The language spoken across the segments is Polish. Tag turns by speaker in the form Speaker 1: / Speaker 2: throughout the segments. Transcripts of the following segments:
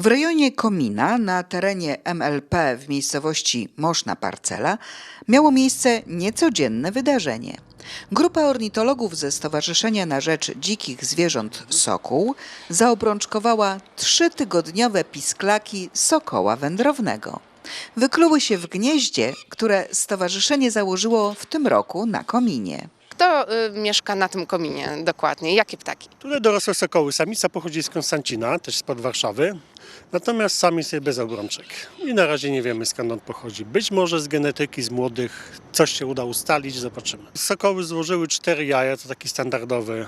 Speaker 1: W rejonie Komina, na terenie MLP w miejscowości Moszna Parcela, miało miejsce niecodzienne wydarzenie. Grupa ornitologów ze Stowarzyszenia na Rzecz Dzikich Zwierząt Sokół zaobrączkowała trzytygodniowe pisklaki sokoła wędrownego. Wykluły się w gnieździe, które stowarzyszenie założyło w tym roku na Kominie.
Speaker 2: Kto y, mieszka na tym kominie dokładnie? Jakie ptaki?
Speaker 3: Tutaj dorosłe sokoły. Samica pochodzi z Konstancina, też spod Warszawy. Natomiast samiec jest bez obrączek. I na razie nie wiemy skąd on pochodzi. Być może z genetyki, z młodych. Coś się uda ustalić, zobaczymy. Sokoły złożyły cztery jaja, to taki standardowy,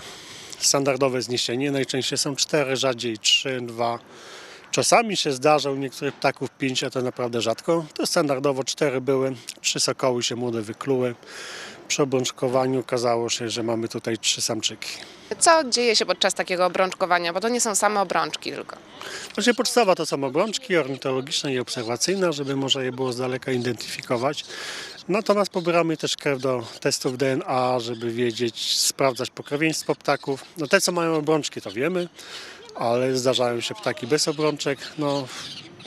Speaker 3: standardowe zniesienie. Najczęściej są cztery, rzadziej trzy, dwa. Czasami się zdarza u niektórych ptaków pięć, a to naprawdę rzadko. To standardowo cztery były, trzy sokoły się młode wykluły. Przy obrączkowaniu okazało się, że mamy tutaj trzy samczyki.
Speaker 2: Co dzieje się podczas takiego obrączkowania? Bo to nie są same obrączki tylko.
Speaker 3: Znaczy podstawa to są obrączki ornitologiczne i obserwacyjne, żeby można je było z daleka identyfikować. Natomiast pobieramy też krew do testów DNA, żeby wiedzieć, sprawdzać pokrewieństwo ptaków. No te, co mają obrączki, to wiemy, ale zdarzają się ptaki bez obrączek. No,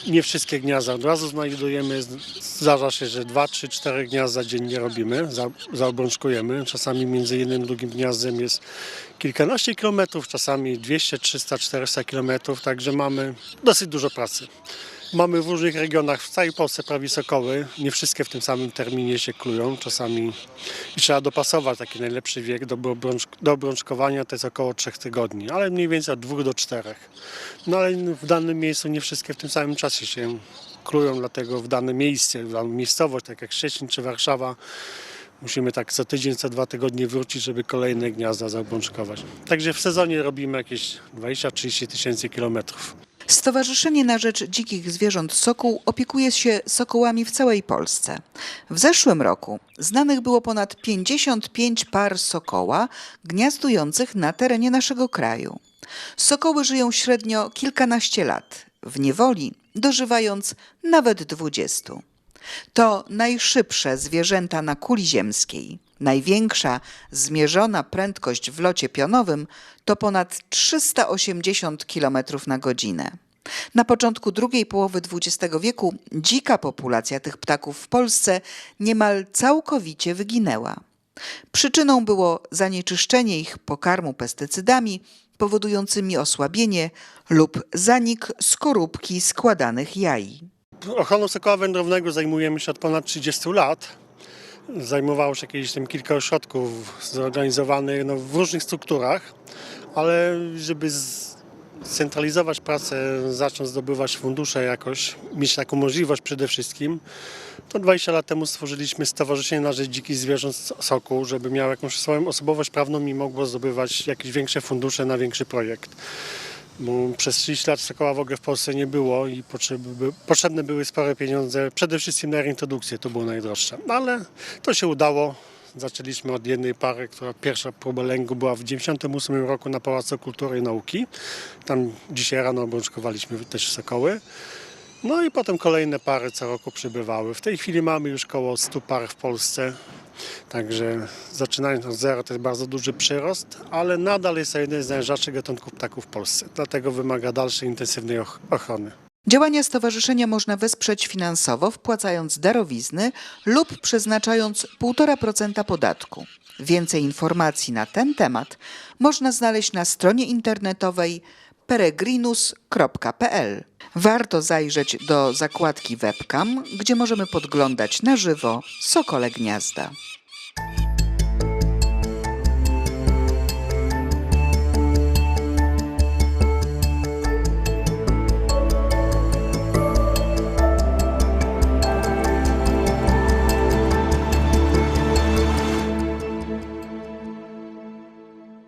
Speaker 3: nie wszystkie gniazda od razu znajdujemy. Zdarza się, że dwa, trzy, cztery gniazda dziennie robimy, za, zaobrączkujemy. Czasami między jednym drugim gniazdem jest kilkanaście kilometrów, czasami 200, 300, 400 kilometrów, także mamy dosyć dużo pracy. Mamy w różnych regionach, w całej Polsce prawie sokoły. Nie wszystkie w tym samym terminie się klują. Czasami i trzeba dopasować taki najlepszy wiek do, obrączk- do obrączkowania, to jest około 3 tygodni, ale mniej więcej od 2 do 4. No ale w danym miejscu nie wszystkie w tym samym czasie się klują, dlatego w dane miejsce, w daną miejscowość, tak jak Szczecin czy Warszawa, musimy tak co tydzień, co dwa tygodnie wrócić, żeby kolejne gniazda zaobrączkować. Także w sezonie robimy jakieś 20-30 tysięcy kilometrów.
Speaker 1: Stowarzyszenie na Rzecz Dzikich Zwierząt Sokół opiekuje się sokołami w całej Polsce. W zeszłym roku znanych było ponad 55 par sokoła gniazdujących na terenie naszego kraju. Sokoły żyją średnio kilkanaście lat, w niewoli dożywając nawet 20. To najszybsze zwierzęta na kuli ziemskiej. Największa zmierzona prędkość w locie pionowym to ponad 380 km na godzinę. Na początku drugiej połowy XX wieku dzika populacja tych ptaków w Polsce niemal całkowicie wyginęła. Przyczyną było zanieczyszczenie ich pokarmu pestycydami, powodującymi osłabienie lub zanik skorupki składanych jaj.
Speaker 3: Ochroną sokoła wędrownego zajmujemy się od ponad 30 lat. Zajmowało się kiedyś tym kilka ośrodków zorganizowanych no, w różnych strukturach, ale żeby scentralizować pracę, zacząć zdobywać fundusze jakoś, mieć taką możliwość przede wszystkim, to 20 lat temu stworzyliśmy Stowarzyszenie na Rzecz Dzikich Zwierząt Soku, żeby miało jakąś swoją osobowość prawną i mogło zdobywać jakieś większe fundusze na większy projekt przez 30 lat Sokoła w ogóle w Polsce nie było i potrzebne były spore pieniądze, przede wszystkim na reintrodukcję, to było najdroższe. No ale to się udało. Zaczęliśmy od jednej pary, która pierwsza próba lęgu była w 1998 roku na Pałacu Kultury i Nauki. Tam dzisiaj rano obrączkowaliśmy też sokoły. No i potem kolejne pary co roku przybywały. W tej chwili mamy już około 100 par w Polsce. Także zaczynając od zera to jest bardzo duży przyrost, ale nadal jest to jeden z najrzadszych gatunków ptaków w Polsce. Dlatego wymaga dalszej intensywnej och- ochrony.
Speaker 1: Działania stowarzyszenia można wesprzeć finansowo, wpłacając darowizny lub przeznaczając 1,5% podatku. Więcej informacji na ten temat można znaleźć na stronie internetowej peregrinus.pl. Warto zajrzeć do zakładki webcam, gdzie możemy podglądać na żywo sokole gniazda.